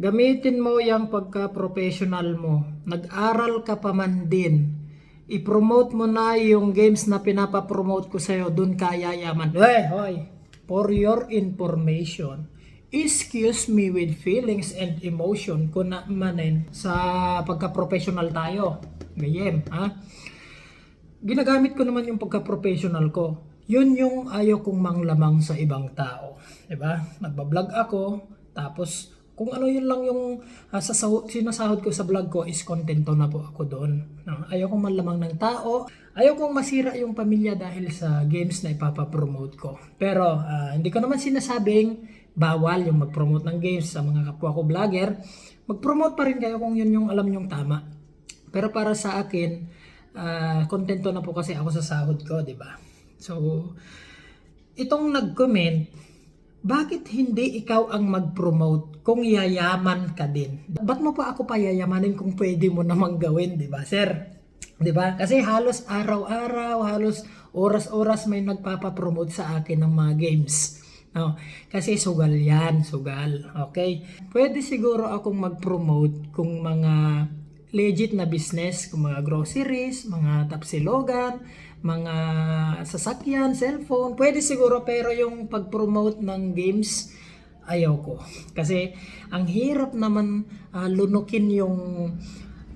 Gamitin mo yung pagka-professional mo. Nag-aral ka pa man din. I-promote mo na yung games na pinapapromote ko sa'yo. Doon ka yayaman. Hoy, hoy. For your information, excuse me with feelings and emotion ko na manin sa pagka-professional tayo. Gayem, ha? Ginagamit ko naman yung pagka-professional ko. Yun yung ayaw kong manglamang sa ibang tao. 'Di ba? Nagba-vlog ako, tapos kung ano yun lang yung uh, sa sinasahod ko sa vlog ko is kontento na po ako doon. No? Ayaw kong manlamang ng tao. Ayaw kong masira yung pamilya dahil sa games na ipapapromote ko. Pero ah, hindi ko naman sinasabing bawal yung mag-promote ng games sa mga kapwa ko vlogger. Mag-promote pa rin kayo kung yun yung alam yung tama. Pero para sa akin, ah, kontento na po kasi ako sa sahod ko, di ba? So, itong nag-comment, bakit hindi ikaw ang mag-promote kung yayaman ka din? Ba't mo pa ako pa yayamanin kung pwede mo namang gawin, di ba, sir? Di ba? Kasi halos araw-araw, halos oras-oras may nagpapapromote sa akin ng mga games. No, kasi sugal yan, sugal. Okay? Pwede siguro akong mag-promote kung mga legit na business, kung mga groceries, mga tapsilogan, mga sasakyan, cellphone, pwede siguro pero yung pag-promote ng games, ayaw ko. Kasi ang hirap naman ah, lunukin yung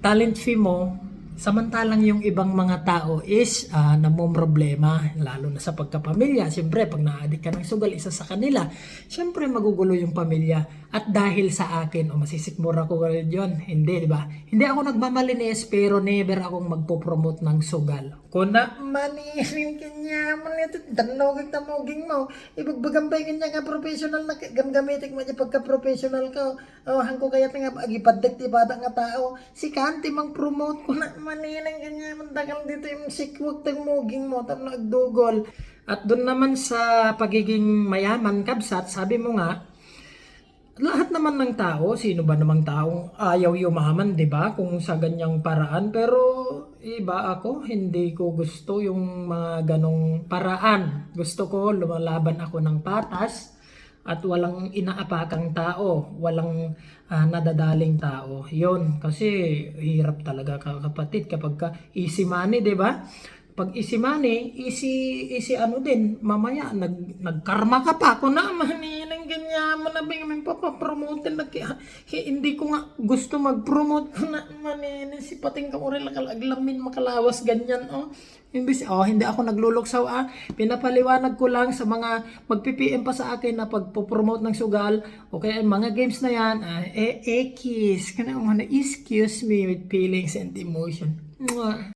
talent fee mo Samantalang yung ibang mga tao is uh, problema lalo na sa pagkapamilya. Siyempre, pag naadik ka ng sugal, isa sa kanila, siyempre magugulo yung pamilya. At dahil sa akin, o masisikmura ko yun, hindi, di ba? Hindi ako nagmamalinis, pero never akong magpo-promote ng sugal. Kuna manirin kanya man ito, tanaw kang tamoging mo. Ibagbagambay kanya nga professional na gamgamitik mo niya pagka-professional ka. Oh, hangko kaya nga agipaddak ti bata nga tao. Si Kanti mang promote ko na manilang kanya man tagal dito yung sikwag tang moging mo tam nagdugol. At doon naman sa pagiging mayaman kabsat, sabi mo nga, lahat naman ng tao, sino ba namang taong ayaw yumaman, 'di ba? Kung sa ganyang paraan, pero iba ako, hindi ko gusto yung mga ganong paraan. Gusto ko lumalaban ako ng patas at walang inaapakang tao, walang ah, nadadaling tao. 'Yon, kasi hirap talaga ka- kapatid kapag ka easy money, 'di ba? Pag easy money, easy, easy ano din, mamaya nag, nagkarma ka pa. Kung naman, ng ganyan mo na bing papapromote na kaya hi- hindi ko nga gusto mag-promote ko na manin si pating ka uri aglamin makalawas ganyan oh. Imbis, oh, hindi ako nagluluksaw ah. Pinapaliwanag ko lang sa mga magpi-PM pa sa akin na pagpo-promote ng sugal o kaya mga games na yan, ah, eh, ekis, kana mga excuse me with feelings and emotion. Mwah.